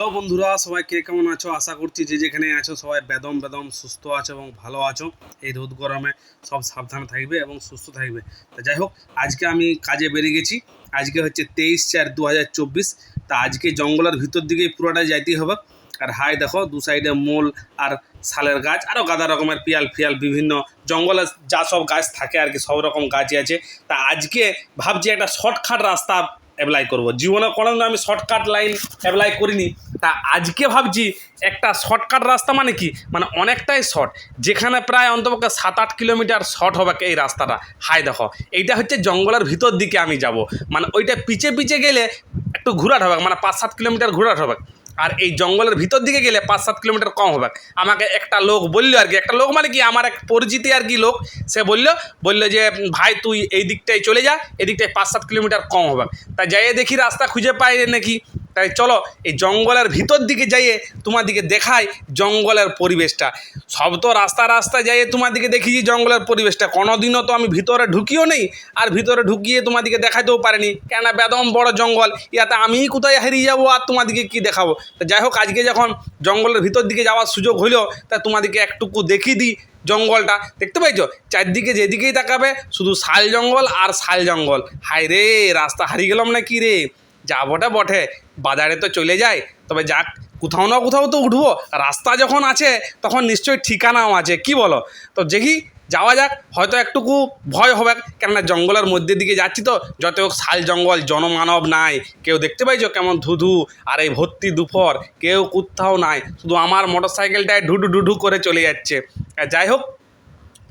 Hello বন্ধুরা, সবাই কে কেমন আছো? আশা করছি যে যেখানে আছো, সবাই বেদম বেদম সুস্থ আছো এবং ভালো আছো। এই রোদ গরমে সব সাবধানে থাকবে এবং সুস্থ থাকবে। তা যাই হোক, আজকে আমি কাজে বেরিয়ে গেছি। আজকে হচ্ছে তেইশ চার দু তা আজকে জঙ্গলের ভিতর দিকেই পুরোটা যাইতেই হবে। আর হাই দেখো, দু সাইডে মোল আর শালের গাছ, আরও গাদা রকমের পিয়াল ফিয়াল বিভিন্ন জঙ্গলে যা সব গাছ থাকে আর কি, সব রকম গাছই আছে। তা আজকে ভাবছি একটা শর্টকাট রাস্তা অ্যাপ্লাই করব। জীবনে কোনো আমি শর্টকাট লাইন অ্যাপ্লাই করিনি। তা আজকে ভাবছি একটা শর্টকাট রাস্তা মানে কি? মানে অনেকটাই শর্ট যেখানে প্রায় অন্তপক্ষে সাত আট কিলোমিটার শর্ট হবে এই রাস্তাটা। হাই দেখো, এইটা হচ্ছে জঙ্গলের ভিতর দিকে আমি যাব। মানে ওইটা পিছে পিছে গেলে একটু ঘোরাট হবে মানে পাঁচ সাত কিলোমিটার ঘোরাট হবে। আর এই জঙ্গলের ভিতর দিকে গেলে পাঁচ সাত কিলোমিটার কম হবে। আমাকে একটা লোক বলল আর কি, একটা লোক মানে কি, আমার এক পরিচিতি আর কি লোক, সে বলল বলল যে, ভাই, তুই এই দিকটায় চলে যা এদিকটায় পাঁচ সাত কিলোমিটার কম হবে। তা যাইয়ে দেখি রাস্তা খুঁজে পাই নাকি। তাই চলো এই জঙ্গলের ভিতর দিকে যাইয়ে তোমার দিকে দেখাই জঙ্গলের পরিবেশটা। সব তো রাস্তা রাস্তা যাইয়ে তোমার দিকে দেখিয়েছি জঙ্গলের পরিবেশটা। কোনোদিনও তো আমি ভিতরে ঢুকিও নেই আর ভিতরে ঢুকিয়ে তোমার দিকে দেখাতেও পারিনি। কেন বেদম বড় জঙ্গল, ইয়াতে আমিই কোথায় হারিয়ে যাব আর তোমাদিকে কি দেখাবো? তা যাই হোক, আজকে যখন জঙ্গলের ভিতর দিকে যাওয়ার সুযোগ হইল, তা তোমাদিকে একটুকু দেখিয়ে দিই জঙ্গলটা। দেখতে পাইছো? চারদিকে যেদিকেই তাকাবে, শুধু শাল জঙ্গল আর শাল জঙ্গল। হায় রে রাস্তা হারিয়ে গেলাম না কি রে? যাবোটা বটে, বাজারে তো চলে যায় তবে যাক, কোথাও না কোথাও তো উঠবো, রাস্তা যখন আছে, তখন নিশ্চয়ই ঠিকানাও আছে, কি বলো? তো দেখি, যাওয়া যাক, হয়তো একটুকু ভয় হবে, কেননা জঙ্গলের মধ্যে দিকে যাচ্ছি তো, যত হোক শাল জঙ্গল, জনমানব নাই, কেউ দেখতে পাইছো কেমন ধুধু, আর এই ভর্তি দুপুর কেউ কোথাও নাই, শুধু আমার মোটর সাইকেলটায় ঢুডু ঢুডু করে চলে যাচ্ছে। যাই হোক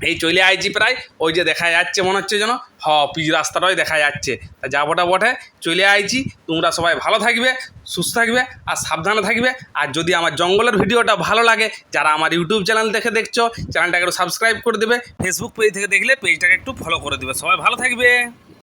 এই চলে আইছি প্রায়, ওই যে দেখা যাচ্ছে মনে হচ্ছে যেন, হ, পিচ রাস্তাটাই দেখা যাচ্ছে। তা যাবোটা বটে চলে আইছি, তোমরা সবাই ভালো থাকবে, সুস্থ থাকবে আর সাবধানে থাকবে। আর যদি আমার জঙ্গলের ভিডিওটা ভালো লাগে, যারা আমার ইউটিউব চ্যানেল দেখে দেখছ, চ্যানেলটাকে একটু সাবস্ক্রাইব করে দেবে। ফেসবুক পেজ থেকে দেখলে পেজটাকে একটু ফলো করে দেবে। সবাই ভালো থাকবে।